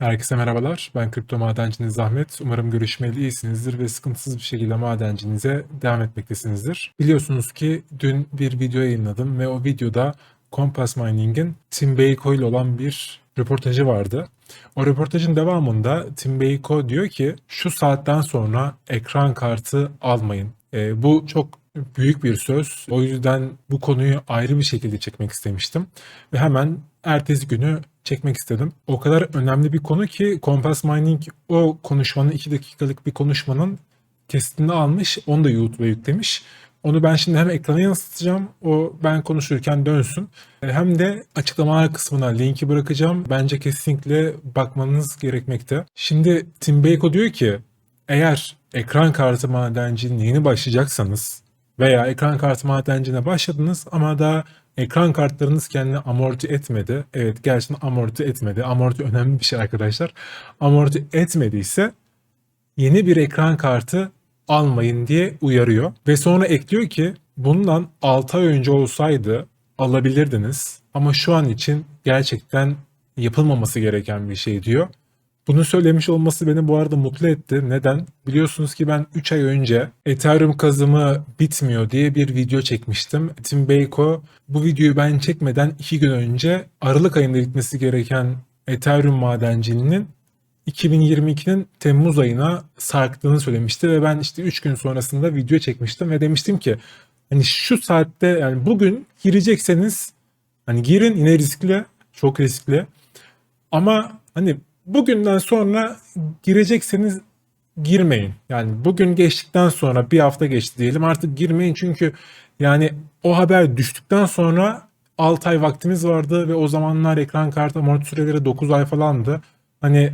Herkese merhabalar. Ben kripto madenciniz Zahmet. Umarım görüşmeli iyisinizdir ve sıkıntısız bir şekilde madencinize devam etmektesinizdir. Biliyorsunuz ki dün bir video yayınladım ve o videoda Compass Mining'in Tim Beyko ile olan bir röportajı vardı. O röportajın devamında Tim Beyko diyor ki şu saatten sonra ekran kartı almayın. E, bu çok büyük bir söz. O yüzden bu konuyu ayrı bir şekilde çekmek istemiştim. Ve hemen ertesi günü çekmek istedim. O kadar önemli bir konu ki Compass Mining o konuşmanın 2 dakikalık bir konuşmanın kesitini almış. Onu da YouTube'a yüklemiş. Onu ben şimdi hem ekrana yansıtacağım. O ben konuşurken dönsün. Hem de açıklamalar kısmına linki bırakacağım. Bence kesinlikle bakmanız gerekmekte. Şimdi Tim Beyko diyor ki eğer ekran kartı madenciliğine yeni başlayacaksanız veya ekran kartı madenciliğine başladınız ama daha ekran kartlarınız kendini amorti etmedi. Evet gerçekten amorti etmedi. Amorti önemli bir şey arkadaşlar. Amorti etmediyse yeni bir ekran kartı almayın diye uyarıyor. Ve sonra ekliyor ki bundan 6 ay önce olsaydı alabilirdiniz. Ama şu an için gerçekten yapılmaması gereken bir şey diyor. Bunu söylemiş olması beni bu arada mutlu etti. Neden? Biliyorsunuz ki ben 3 ay önce Ethereum kazımı bitmiyor diye bir video çekmiştim. Tim Beyko bu videoyu ben çekmeden 2 gün önce Aralık ayında bitmesi gereken Ethereum madenciliğinin 2022'nin Temmuz ayına sarktığını söylemişti ve ben işte 3 gün sonrasında video çekmiştim ve demiştim ki hani şu saatte yani bugün girecekseniz hani girin yine riskli, çok riskli. Ama hani bugünden sonra girecekseniz girmeyin. Yani bugün geçtikten sonra bir hafta geçti diyelim artık girmeyin çünkü yani o haber düştükten sonra 6 ay vaktimiz vardı ve o zamanlar ekran kartı amorti süreleri 9 ay falandı. Hani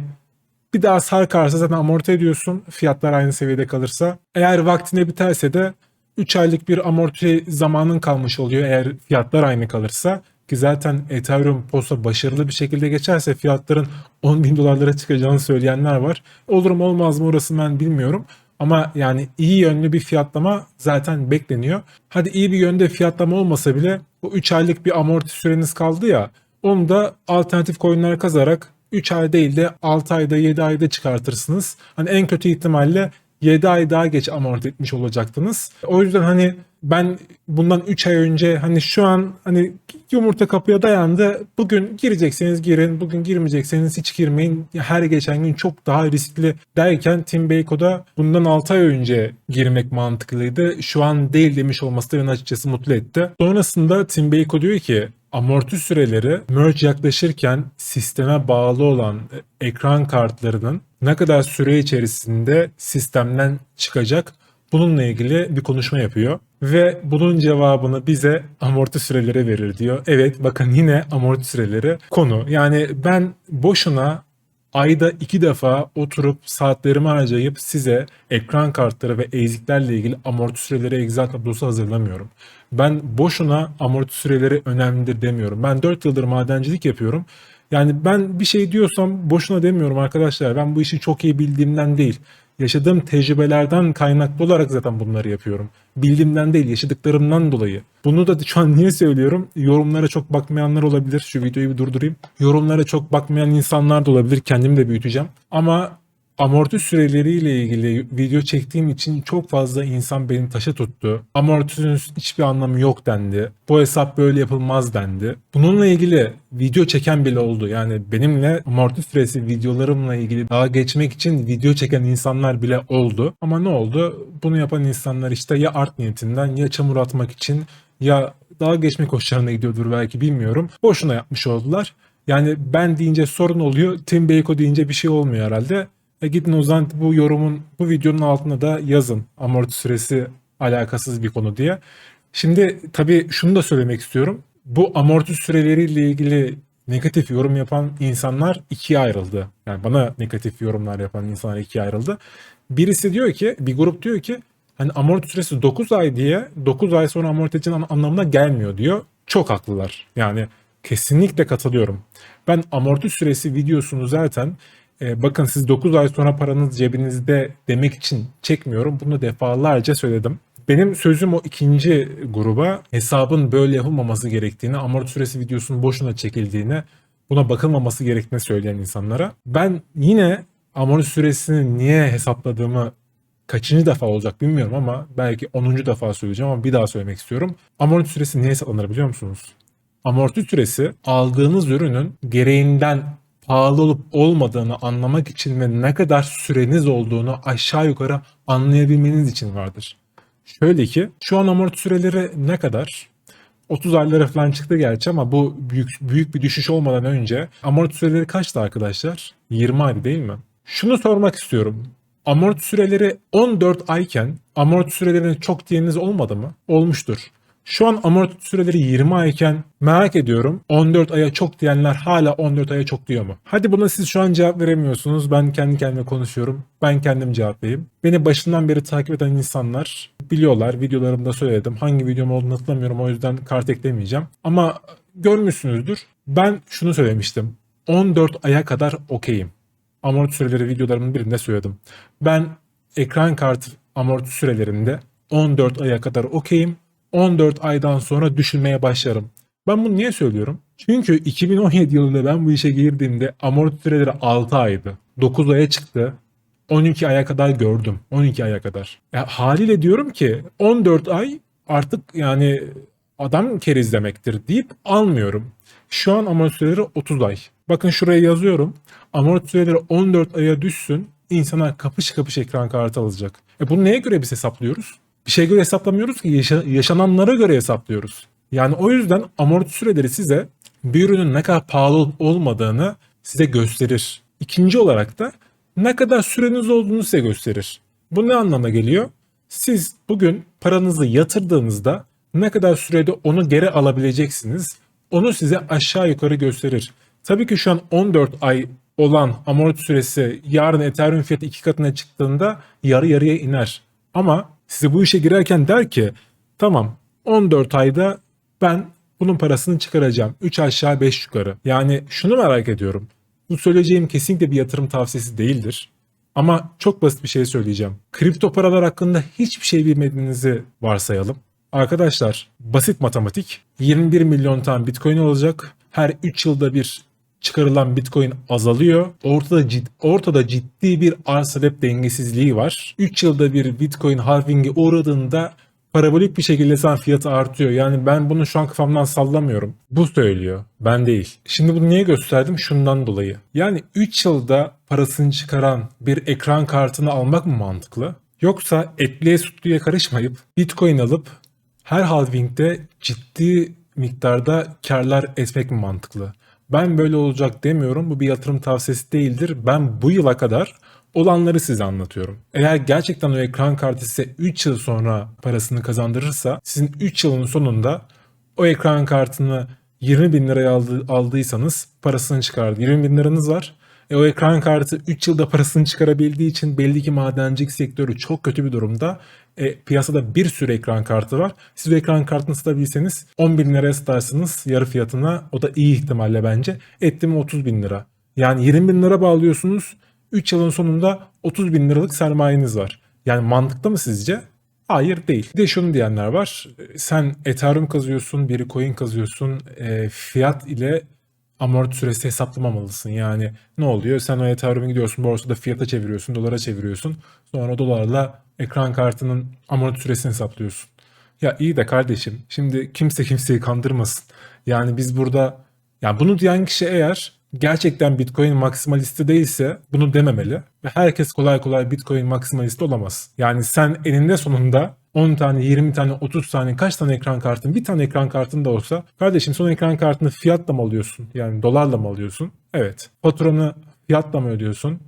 bir daha sarkarsa zaten amorti ediyorsun fiyatlar aynı seviyede kalırsa. Eğer vaktine biterse de 3 aylık bir amorti zamanın kalmış oluyor eğer fiyatlar aynı kalırsa. Ki zaten Ethereum posta başarılı bir şekilde geçerse fiyatların 10 bin dolarlara çıkacağını söyleyenler var. Olur mu olmaz mı orası ben bilmiyorum. Ama yani iyi yönlü bir fiyatlama zaten bekleniyor. Hadi iyi bir yönde fiyatlama olmasa bile o 3 aylık bir amorti süreniz kaldı ya onu da alternatif coinler kazarak 3 ay değil de 6 ayda 7 ayda çıkartırsınız. Hani en kötü ihtimalle 7 ay daha geç amorti etmiş olacaktınız. O yüzden hani ben bundan 3 ay önce hani şu an hani yumurta kapıya dayandı. Bugün girecekseniz girin, bugün girmeyecekseniz hiç girmeyin. Her geçen gün çok daha riskli derken Tim Beyko'da bundan 6 ay önce girmek mantıklıydı. Şu an değil demiş olması da beni açıkçası mutlu etti. Sonrasında Tim Beyko diyor ki amorti süreleri merge yaklaşırken sisteme bağlı olan ekran kartlarının ne kadar süre içerisinde sistemden çıkacak bununla ilgili bir konuşma yapıyor ve bunun cevabını bize amorti süreleri verir diyor. Evet bakın yine amorti süreleri konu. Yani ben boşuna ayda iki defa oturup saatlerimi harcayıp size ekran kartları ve eziklerle ilgili amorti süreleri Excel tablosu hazırlamıyorum. Ben boşuna amorti süreleri önemlidir demiyorum. Ben 4 yıldır madencilik yapıyorum. Yani ben bir şey diyorsam boşuna demiyorum arkadaşlar. Ben bu işi çok iyi bildiğimden değil yaşadığım tecrübelerden kaynaklı olarak zaten bunları yapıyorum. Bildiğimden değil, yaşadıklarımdan dolayı. Bunu da şu an niye söylüyorum? Yorumlara çok bakmayanlar olabilir. Şu videoyu bir durdurayım. Yorumlara çok bakmayan insanlar da olabilir. Kendimi de büyüteceğim. Ama amorti süreleriyle ilgili video çektiğim için çok fazla insan beni taşa tuttu. Amortisinin hiçbir anlamı yok dendi. Bu hesap böyle yapılmaz dendi. Bununla ilgili video çeken bile oldu. Yani benimle amorti süresi videolarımla ilgili daha geçmek için video çeken insanlar bile oldu. Ama ne oldu? Bunu yapan insanlar işte ya art niyetinden ya çamur atmak için ya daha geçmek hoşlarına gidiyordur belki bilmiyorum. Boşuna yapmış oldular. Yani ben deyince sorun oluyor. Tim Beyko deyince bir şey olmuyor herhalde. E gidin o zaman bu yorumun, bu videonun altına da yazın. Amorti süresi alakasız bir konu diye. Şimdi tabii şunu da söylemek istiyorum. Bu amorti süreleriyle ilgili negatif yorum yapan insanlar ikiye ayrıldı. Yani bana negatif yorumlar yapan insanlar ikiye ayrıldı. Birisi diyor ki, bir grup diyor ki hani amorti süresi 9 ay diye 9 ay sonra amorti edeceğin anlamına gelmiyor diyor. Çok haklılar. Yani kesinlikle katılıyorum. Ben amorti süresi videosunu zaten e, bakın siz 9 ay sonra paranız cebinizde demek için çekmiyorum. Bunu defalarca söyledim. Benim sözüm o ikinci gruba hesabın böyle yapılmaması gerektiğini, amorti süresi videosunun boşuna çekildiğini buna bakılmaması gerektiğini söyleyen insanlara. Ben yine amorti süresini niye hesapladığımı kaçıncı defa olacak bilmiyorum ama belki 10. defa söyleyeceğim ama bir daha söylemek istiyorum. Amorti süresi niye hesaplanır biliyor musunuz? Amorti süresi aldığınız ürünün gereğinden pahalı olup olmadığını anlamak için ve ne kadar süreniz olduğunu aşağı yukarı anlayabilmeniz için vardır. Şöyle ki şu an amorti süreleri ne kadar? 30 aylara falan çıktı gerçi ama bu büyük büyük bir düşüş olmadan önce amorti süreleri kaçtı arkadaşlar? 20 aydı değil mi? Şunu sormak istiyorum. Amorti süreleri 14 ayken amorti sürelerine çok diyeniniz olmadı mı? Olmuştur. Şu an amorti süreleri 20 ayken merak ediyorum 14 aya çok diyenler hala 14 aya çok diyor mu? Hadi buna siz şu an cevap veremiyorsunuz. Ben kendi kendime konuşuyorum. Ben kendim cevap vereyim. Beni başından beri takip eden insanlar biliyorlar. Videolarımda söyledim. Hangi videom olduğunu hatırlamıyorum. O yüzden kart eklemeyeceğim. Ama görmüşsünüzdür. Ben şunu söylemiştim. 14 aya kadar okeyim. Amorti süreleri videolarımın birinde söyledim. Ben ekran kartı amorti sürelerinde 14 aya kadar okeyim. 14 aydan sonra düşünmeye başlarım. Ben bunu niye söylüyorum? Çünkü 2017 yılında ben bu işe girdiğimde amorti süreleri 6 aydı. 9 aya çıktı. 12 aya kadar gördüm. 12 aya kadar. Ya haliyle diyorum ki 14 ay artık yani adam keriz demektir deyip almıyorum. Şu an amorti süreleri 30 ay. Bakın şuraya yazıyorum. Amorti süreleri 14 aya düşsün. İnsanlar kapış kapış ekran kartı alacak. E bunu neye göre biz hesaplıyoruz? Bir şeye göre hesaplamıyoruz ki yaşa- yaşananlara göre hesaplıyoruz. Yani o yüzden amorti süreleri size bir ürünün ne kadar pahalı olmadığını size gösterir. İkinci olarak da ne kadar süreniz olduğunu size gösterir. Bu ne anlama geliyor? Siz bugün paranızı yatırdığınızda ne kadar sürede onu geri alabileceksiniz onu size aşağı yukarı gösterir. Tabii ki şu an 14 ay olan amorti süresi yarın Ethereum fiyatı iki katına çıktığında yarı yarıya iner. Ama size bu işe girerken der ki tamam 14 ayda ben bunun parasını çıkaracağım. 3 aşağı 5 yukarı. Yani şunu merak ediyorum. Bu söyleyeceğim kesinlikle bir yatırım tavsiyesi değildir. Ama çok basit bir şey söyleyeceğim. Kripto paralar hakkında hiçbir şey bilmediğinizi varsayalım. Arkadaşlar basit matematik 21 milyon tane bitcoin olacak. Her 3 yılda bir çıkarılan bitcoin azalıyor. Ortada, cid, ortada ciddi bir arz talep dengesizliği var. 3 yılda bir bitcoin halving'e uğradığında parabolik bir şekilde sen fiyatı artıyor. Yani ben bunu şu an kafamdan sallamıyorum. Bu söylüyor. Ben değil. Şimdi bunu niye gösterdim? Şundan dolayı. Yani 3 yılda parasını çıkaran bir ekran kartını almak mı mantıklı? Yoksa etliye sütlüye karışmayıp bitcoin alıp her halvingde ciddi miktarda karlar etmek mi mantıklı? Ben böyle olacak demiyorum. Bu bir yatırım tavsiyesi değildir. Ben bu yıla kadar olanları size anlatıyorum. Eğer gerçekten o ekran kartı size 3 yıl sonra parasını kazandırırsa sizin 3 yılın sonunda o ekran kartını 20 bin liraya aldı, aldıysanız parasını çıkardı. 20 bin liranız var. E o ekran kartı 3 yılda parasını çıkarabildiği için belli ki madencilik sektörü çok kötü bir durumda. E, piyasada bir sürü ekran kartı var. Siz o ekran kartını satabilseniz 10 bin liraya satarsınız yarı fiyatına. O da iyi ihtimalle bence. Etti mi 30 bin lira. Yani 20 bin lira bağlıyorsunuz. 3 yılın sonunda 30 bin liralık sermayeniz var. Yani mantıklı mı sizce? Hayır değil. Bir de şunu diyenler var. Sen Ethereum kazıyorsun, bir coin kazıyorsun. E, fiyat ile amorti süresi hesaplamamalısın. Yani ne oluyor? Sen o Ethereum'u gidiyorsun borsada fiyata çeviriyorsun, dolara çeviriyorsun. Sonra dolarla ekran kartının amorti süresini hesaplıyorsun. Ya iyi de kardeşim şimdi kimse kimseyi kandırmasın. Yani biz burada yani bunu diyen kişi eğer gerçekten Bitcoin maksimalisti değilse bunu dememeli. Ve herkes kolay kolay Bitcoin maksimalisti olamaz. Yani sen eninde sonunda 10 tane, 20 tane, 30 tane kaç tane ekran kartın, bir tane ekran kartın da olsa kardeşim son ekran kartını fiyatla mı alıyorsun? Yani dolarla mı alıyorsun? Evet. Faturanı fiyatla mı ödüyorsun?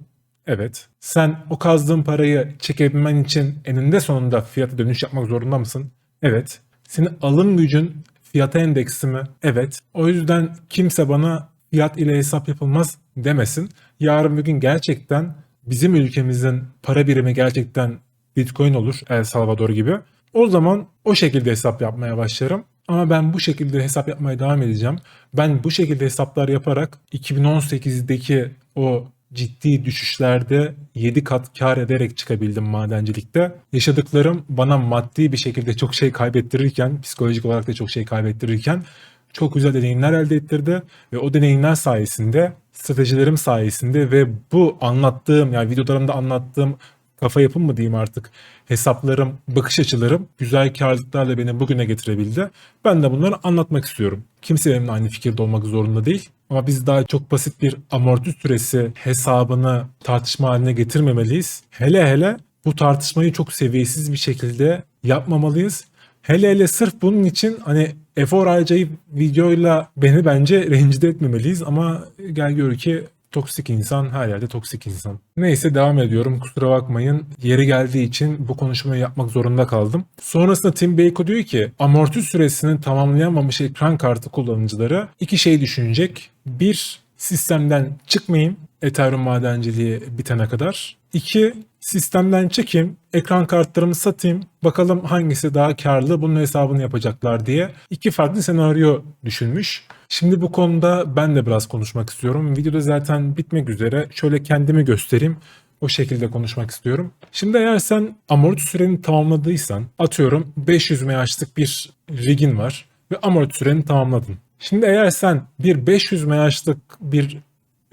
Evet. Sen o kazdığın parayı çekebilmen için eninde sonunda fiyata dönüş yapmak zorunda mısın? Evet. Senin alım gücün fiyata endeksi mi? Evet. O yüzden kimse bana fiyat ile hesap yapılmaz demesin. Yarın bir gün gerçekten bizim ülkemizin para birimi gerçekten Bitcoin olur El Salvador gibi. O zaman o şekilde hesap yapmaya başlarım. Ama ben bu şekilde hesap yapmaya devam edeceğim. Ben bu şekilde hesaplar yaparak 2018'deki o ciddi düşüşlerde 7 kat kar ederek çıkabildim madencilikte. Yaşadıklarım bana maddi bir şekilde çok şey kaybettirirken, psikolojik olarak da çok şey kaybettirirken çok güzel deneyimler elde ettirdi ve o deneyimler sayesinde stratejilerim sayesinde ve bu anlattığım yani videolarımda anlattığım kafa yapım mı diyeyim artık hesaplarım, bakış açılarım güzel karlılıklarla beni bugüne getirebildi. Ben de bunları anlatmak istiyorum. Kimse benimle aynı fikirde olmak zorunda değil. Ama biz daha çok basit bir amorti süresi hesabını tartışma haline getirmemeliyiz. Hele hele bu tartışmayı çok seviyesiz bir şekilde yapmamalıyız. Hele hele sırf bunun için hani efor harcayıp videoyla beni bence rencide etmemeliyiz ama gel gör ki toksik insan her yerde toksik insan. Neyse devam ediyorum kusura bakmayın. Yeri geldiği için bu konuşmayı yapmak zorunda kaldım. Sonrasında Tim Bako diyor ki amorti süresini tamamlayamamış ekran kartı kullanıcıları iki şey düşünecek. Bir sistemden çıkmayayım Ethereum madenciliği bitene kadar. İki sistemden çekeyim, ekran kartlarımı satayım, bakalım hangisi daha karlı bunun hesabını yapacaklar diye iki farklı senaryo düşünmüş. Şimdi bu konuda ben de biraz konuşmak istiyorum. Videoda zaten bitmek üzere. Şöyle kendimi göstereyim. O şekilde konuşmak istiyorum. Şimdi eğer sen amorti süreni tamamladıysan atıyorum 500 MHz'lık bir rigin var ve amorti süreni tamamladın. Şimdi eğer sen bir 500 MHz'lık bir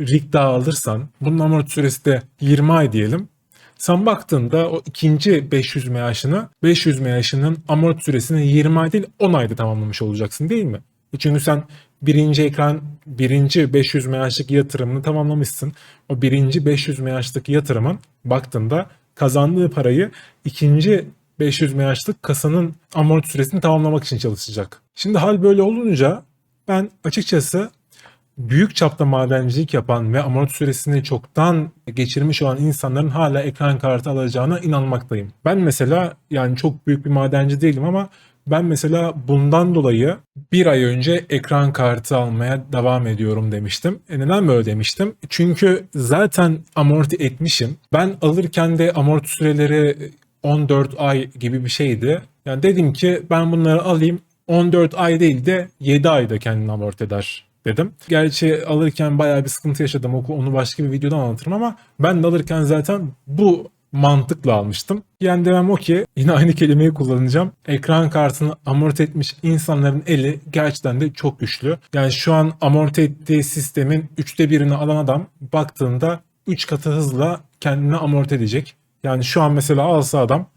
rig daha alırsan bunun amorti süresi de 20 ay diyelim. Sen baktığında o ikinci 500 MH'ını 500 MH'ının amorti süresini 20 ay değil 10 ayda tamamlamış olacaksın değil mi? E Çünkü sen birinci ekran, birinci 500 MH'lık yatırımını tamamlamışsın. O birinci 500 MH'lık yatırımın baktığında kazandığı parayı ikinci 500 MH'lık kasanın amorti süresini tamamlamak için çalışacak. Şimdi hal böyle olunca ben açıkçası büyük çapta madencilik yapan ve amorti süresini çoktan geçirmiş olan insanların hala ekran kartı alacağına inanmaktayım. Ben mesela yani çok büyük bir madenci değilim ama ben mesela bundan dolayı bir ay önce ekran kartı almaya devam ediyorum demiştim. E neden böyle demiştim? Çünkü zaten amorti etmişim. Ben alırken de amorti süreleri 14 ay gibi bir şeydi. Yani dedim ki ben bunları alayım 14 ay değil de 7 ayda kendini amorti eder dedim. Gerçi alırken bayağı bir sıkıntı yaşadım. Onu başka bir videoda anlatırım ama ben de alırken zaten bu mantıkla almıştım. Yani demem o ki yine aynı kelimeyi kullanacağım. Ekran kartını amorti etmiş insanların eli gerçekten de çok güçlü. Yani şu an amorti ettiği sistemin üçte birini alan adam baktığında 3 katı hızla kendini amorti edecek. Yani şu an mesela alsa adam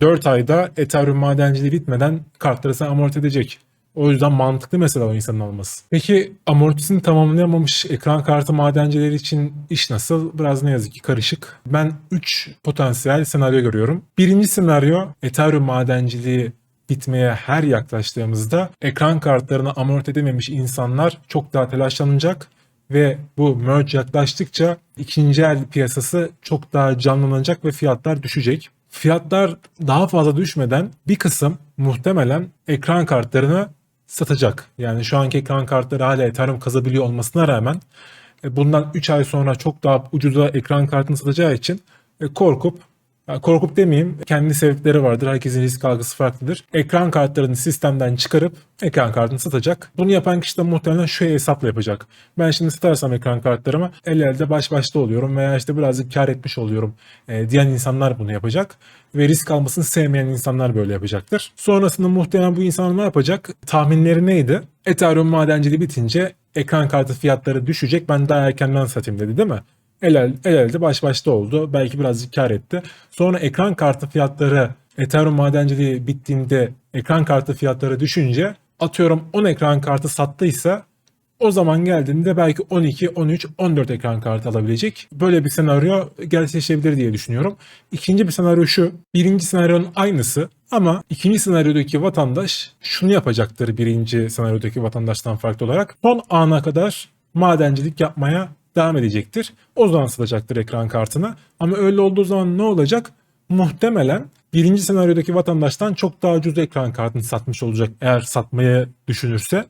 4 ayda Ethereum madenciliği bitmeden kartları sen amorti edecek. O yüzden mantıklı mesela o insanın alması. Peki amortisini tamamlayamamış ekran kartı madencileri için iş nasıl? Biraz ne yazık ki karışık. Ben 3 potansiyel senaryo görüyorum. Birinci senaryo Ethereum madenciliği bitmeye her yaklaştığımızda ekran kartlarını amorti edememiş insanlar çok daha telaşlanacak ve bu merge yaklaştıkça ikinci el piyasası çok daha canlanacak ve fiyatlar düşecek. Fiyatlar daha fazla düşmeden bir kısım muhtemelen ekran kartlarını satacak. Yani şu anki ekran kartları hala Ethereum kazabiliyor olmasına rağmen e, bundan 3 ay sonra çok daha ucuza ekran kartını satacağı için e, korkup korkup demeyeyim kendi sebepleri vardır. Herkesin risk algısı farklıdır. Ekran kartlarını sistemden çıkarıp ekran kartını satacak. Bunu yapan kişi de muhtemelen şu hesapla yapacak. Ben şimdi satarsam ekran kartlarımı el elde baş başta oluyorum veya işte birazcık kar etmiş oluyorum e, diyen insanlar bunu yapacak. Ve risk almasını sevmeyen insanlar böyle yapacaktır. Sonrasında muhtemelen bu insanlar ne yapacak? Tahminleri neydi? Ethereum madenciliği bitince ekran kartı fiyatları düşecek ben daha erkenden satayım dedi değil mi? El, el, el elde baş başta oldu. Belki birazcık kar etti. Sonra ekran kartı fiyatları Ethereum madenciliği bittiğinde ekran kartı fiyatları düşünce atıyorum 10 ekran kartı sattıysa o zaman geldiğinde belki 12, 13, 14 ekran kartı alabilecek. Böyle bir senaryo gerçekleşebilir diye düşünüyorum. İkinci bir senaryo şu. Birinci senaryonun aynısı ama ikinci senaryodaki vatandaş şunu yapacaktır birinci senaryodaki vatandaştan farklı olarak. Son ana kadar madencilik yapmaya devam edecektir. O zaman satacaktır ekran kartını. Ama öyle olduğu zaman ne olacak? Muhtemelen birinci senaryodaki vatandaştan çok daha ucuz ekran kartını satmış olacak eğer satmaya düşünürse.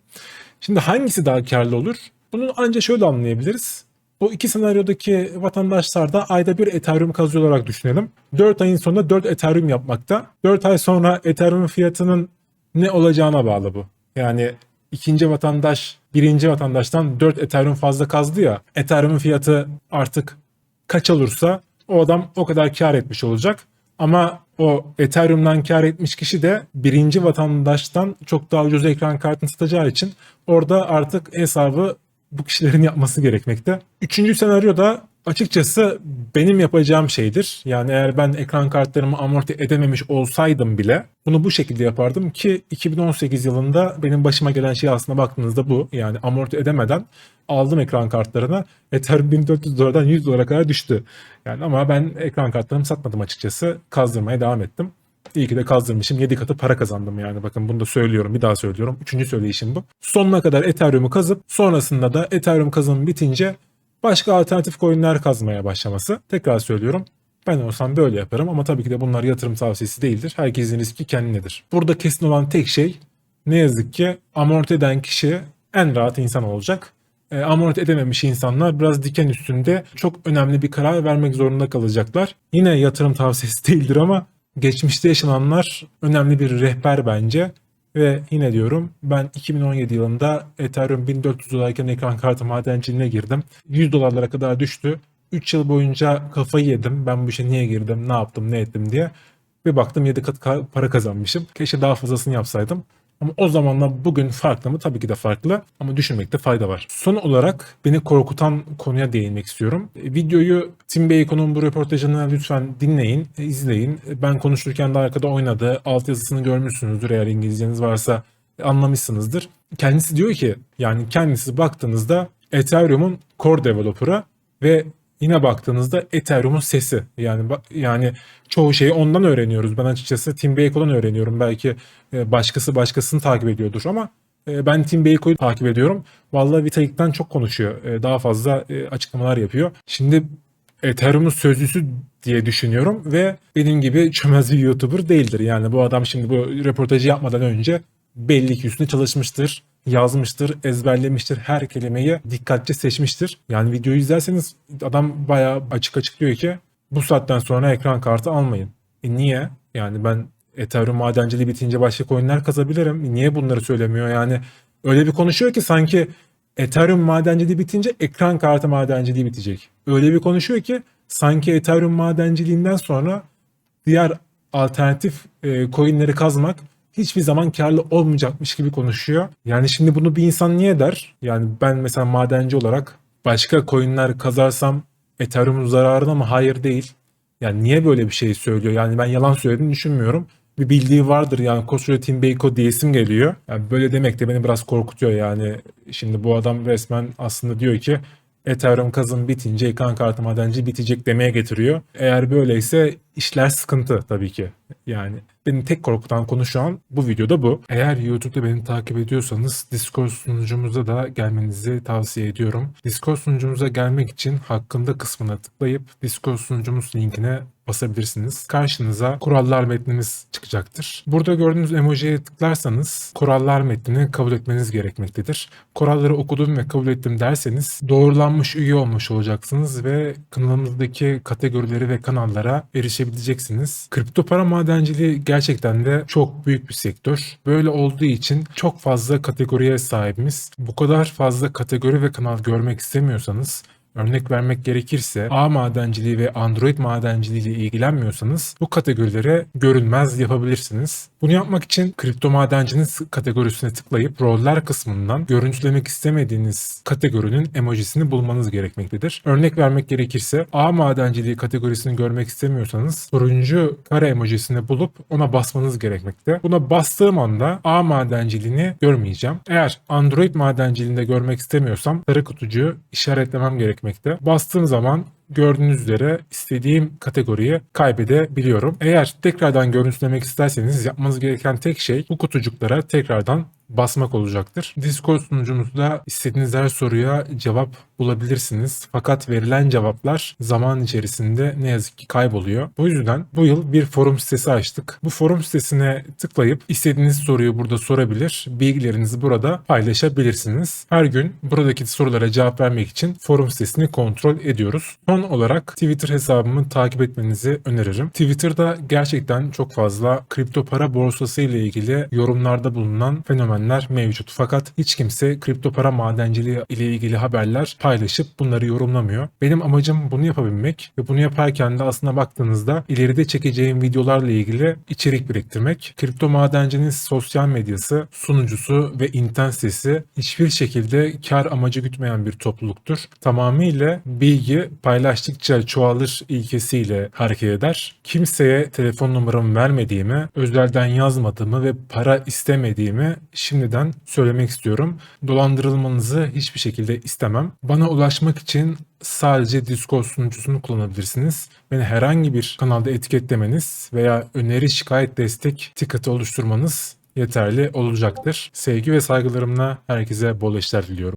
Şimdi hangisi daha karlı olur? Bunu ancak şöyle anlayabiliriz. O iki senaryodaki vatandaşlar da ayda bir Ethereum kazıyor olarak düşünelim. 4 ayın sonunda 4 Ethereum yapmakta. 4 ay sonra Ethereum fiyatının ne olacağına bağlı bu. Yani ikinci vatandaş birinci vatandaştan 4 Ethereum fazla kazdı ya. Ethereum'un fiyatı artık kaç olursa o adam o kadar kar etmiş olacak. Ama o Ethereum'dan kar etmiş kişi de birinci vatandaştan çok daha ucuz ekran kartını satacağı için orada artık hesabı bu kişilerin yapması gerekmekte. Üçüncü senaryo da açıkçası benim yapacağım şeydir. Yani eğer ben ekran kartlarımı amorti edememiş olsaydım bile bunu bu şekilde yapardım ki 2018 yılında benim başıma gelen şey aslında baktığınızda bu. Yani amorti edemeden aldım ekran kartlarını. Ethereum 1400 dolardan 100 dolara kadar düştü. Yani ama ben ekran kartlarımı satmadım açıkçası. Kazdırmaya devam ettim. İyi ki de kazdırmışım. 7 katı para kazandım yani. Bakın bunu da söylüyorum. Bir daha söylüyorum. Üçüncü söyleyişim bu. Sonuna kadar Ethereum'u kazıp sonrasında da Ethereum kazanım bitince başka alternatif coinler kazmaya başlaması. Tekrar söylüyorum. Ben olsam böyle yaparım ama tabii ki de bunlar yatırım tavsiyesi değildir. Herkesin riski kendindedir. Burada kesin olan tek şey ne yazık ki amorti eden kişi en rahat insan olacak. E, amorti edememiş insanlar biraz diken üstünde çok önemli bir karar vermek zorunda kalacaklar. Yine yatırım tavsiyesi değildir ama geçmişte yaşananlar önemli bir rehber bence. Ve yine diyorum ben 2017 yılında Ethereum 1400 dolarken ekran kartı madenciliğine girdim. 100 dolarlara kadar düştü. 3 yıl boyunca kafayı yedim. Ben bu işe niye girdim, ne yaptım, ne ettim diye. Bir baktım 7 kat ka- para kazanmışım. Keşke daha fazlasını yapsaydım. Ama o zamanla bugün farklı mı? Tabii ki de farklı ama düşünmekte fayda var. Son olarak beni korkutan konuya değinmek istiyorum. E, Videoyu Tim Bacon'un bu röportajını lütfen dinleyin, e, izleyin. E, Ben konuşurken de arkada oynadı. Altyazısını görmüşsünüzdür eğer İngilizceniz varsa anlamışsınızdır. Kendisi diyor ki yani kendisi baktığınızda Ethereum'un core developer'ı ve yine baktığınızda Ethereum'un sesi. Yani yani çoğu şeyi ondan öğreniyoruz. Ben açıkçası Tim Bacon'dan öğreniyorum. Belki e, başkası başkasını takip ediyordur ama e, ben Tim Bacon'u takip ediyorum. Vallahi Vitalik'ten çok konuşuyor. E, Daha fazla açıklamalar yapıyor. Şimdi Ethereum'un sözcüsü diye düşünüyorum ve benim gibi çömez bir YouTuber değildir. Yani bu adam şimdi bu röportajı yapmadan önce belli ki üstüne çalışmıştır, yazmıştır, ezberlemiştir, her kelimeyi dikkatli seçmiştir. Yani videoyu izlerseniz adam bayağı açık açık diyor ki bu saatten sonra ekran kartı almayın. E niye? Yani ben Ethereum madenciliği bitince başka coinler kazabilirim. Niye bunları söylemiyor? Yani öyle bir konuşuyor ki sanki Ethereum madenciliği bitince ekran kartı madenciliği bitecek. Öyle bir konuşuyor ki sanki Ethereum madenciliğinden sonra diğer alternatif e, coinleri kazmak hiçbir zaman karlı olmayacakmış gibi konuşuyor. Yani şimdi bunu bir insan niye der? Yani ben mesela madenci olarak başka coinler kazarsam Ethereum'un zararına mı? Hayır değil. Yani niye böyle bir şey söylüyor? Yani ben yalan söylediğini düşünmüyorum. Bir bildiği vardır yani koskoca Tim Beyko diyesim geliyor. Yani böyle demek de beni biraz korkutuyor yani. Şimdi bu adam resmen aslında diyor ki Ethereum kazım bitince ekran kartı madenci bitecek demeye getiriyor. Eğer böyleyse işler sıkıntı tabii ki. Yani beni tek korkutan konu şu an bu videoda bu. Eğer YouTube'da beni takip ediyorsanız Discord sunucumuza da gelmenizi tavsiye ediyorum. Discord sunucumuza gelmek için hakkında kısmına tıklayıp Discord sunucumuz linkine basabilirsiniz. Karşınıza kurallar metnimiz çıkacaktır. Burada gördüğünüz emojiye tıklarsanız kurallar metnini kabul etmeniz gerekmektedir. Kuralları okudum ve kabul ettim derseniz doğrulanmış üye olmuş olacaksınız ve kanalımızdaki kategorileri ve kanallara erişebileceksiniz. Kripto para madenciliği gerçekten de çok büyük bir sektör. Böyle olduğu için çok fazla kategoriye sahibimiz. Bu kadar fazla kategori ve kanal görmek istemiyorsanız Örnek vermek gerekirse A madenciliği ve Android madenciliği ile ilgilenmiyorsanız bu kategorilere görünmez yapabilirsiniz. Bunu yapmak için kripto madencinin kategorisine tıklayıp roller kısmından görüntülemek istemediğiniz kategorinin emojisini bulmanız gerekmektedir. Örnek vermek gerekirse A madenciliği kategorisini görmek istemiyorsanız turuncu kare emojisini bulup ona basmanız gerekmekte. Buna bastığım anda A madenciliğini görmeyeceğim. Eğer Android madenciliğinde görmek istemiyorsam sarı kutucuğu işaretlemem gerekmekte. Bastığım zaman gördüğünüz üzere istediğim kategoriyi kaybedebiliyorum. Eğer tekrardan görüntülemek isterseniz yapmanız gereken tek şey bu kutucuklara tekrardan basmak olacaktır. Discord sunucumuzda istediğiniz her soruya cevap bulabilirsiniz. Fakat verilen cevaplar zaman içerisinde ne yazık ki kayboluyor. Bu yüzden bu yıl bir forum sitesi açtık. Bu forum sitesine tıklayıp istediğiniz soruyu burada sorabilir, bilgilerinizi burada paylaşabilirsiniz. Her gün buradaki sorulara cevap vermek için forum sitesini kontrol ediyoruz. Son olarak Twitter hesabımı takip etmenizi öneririm. Twitter'da gerçekten çok fazla kripto para borsası ile ilgili yorumlarda bulunan fenomen fenomenler mevcut. Fakat hiç kimse kripto para madenciliği ile ilgili haberler paylaşıp bunları yorumlamıyor. Benim amacım bunu yapabilmek ve bunu yaparken de aslında baktığınızda ileride çekeceğim videolarla ilgili içerik biriktirmek. Kripto madencinin sosyal medyası, sunucusu ve internet sitesi hiçbir şekilde kar amacı gütmeyen bir topluluktur. Tamamıyla bilgi paylaştıkça çoğalır ilkesiyle hareket eder. Kimseye telefon numaramı vermediğimi, özelden yazmadığımı ve para istemediğimi şimdiden söylemek istiyorum. Dolandırılmanızı hiçbir şekilde istemem. Bana ulaşmak için sadece Discord sunucusunu kullanabilirsiniz. Beni herhangi bir kanalda etiketlemeniz veya öneri şikayet destek ticket'ı oluşturmanız yeterli olacaktır. Sevgi ve saygılarımla herkese bol işler diliyorum.